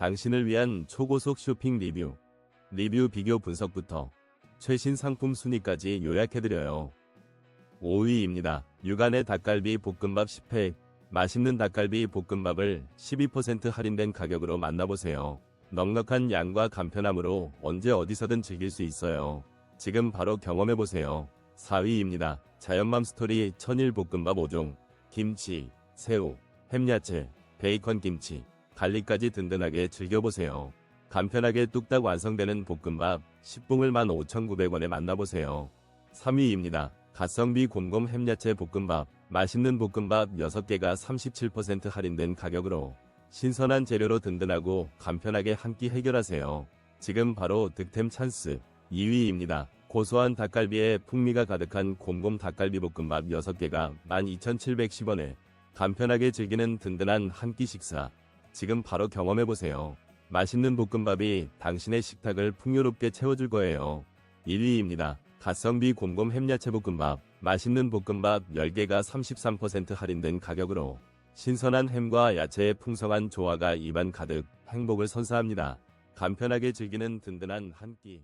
당신을 위한 초고속 쇼핑 리뷰, 리뷰 비교 분석부터 최신 상품 순위까지 요약해드려요. 5위입니다. 육안의 닭갈비 볶음밥 10팩. 맛있는 닭갈비 볶음밥을 12% 할인된 가격으로 만나보세요. 넉넉한 양과 간편함으로 언제 어디서든 즐길 수 있어요. 지금 바로 경험해보세요. 4위입니다. 자연맘 스토리 천일 볶음밥 5종. 김치, 새우, 햄야채, 베이컨 김치, 갈릭까지 든든하게 즐겨보세요. 간편하게 뚝딱 완성되는 볶음밥 10봉을 15,900원에 만나보세요. 3위입니다. 가성비 곰곰 햄야채 볶음밥. 맛있는 볶음밥 6개가 37% 할인된 가격으로 신선한 재료로 든든하고 간편하게 한 끼 해결하세요. 지금 바로 득템 찬스. 2위입니다. 고소한 닭갈비에 풍미가 가득한 곰곰 닭갈비 볶음밥 6개가 12,710원에 간편하게 즐기는 든든한 한 끼 식사. 지금 바로 경험해보세요. 맛있는 볶음밥이 당신의 식탁을 풍요롭게 채워줄 거예요. 1위입니다. 가성비 곰곰 햄야채 볶음밥. 맛있는 볶음밥 10개가 33% 할인된 가격으로 신선한 햄과 야채의 풍성한 조화가 입안 가득 행복을 선사합니다. 간편하게 즐기는 든든한 한 끼.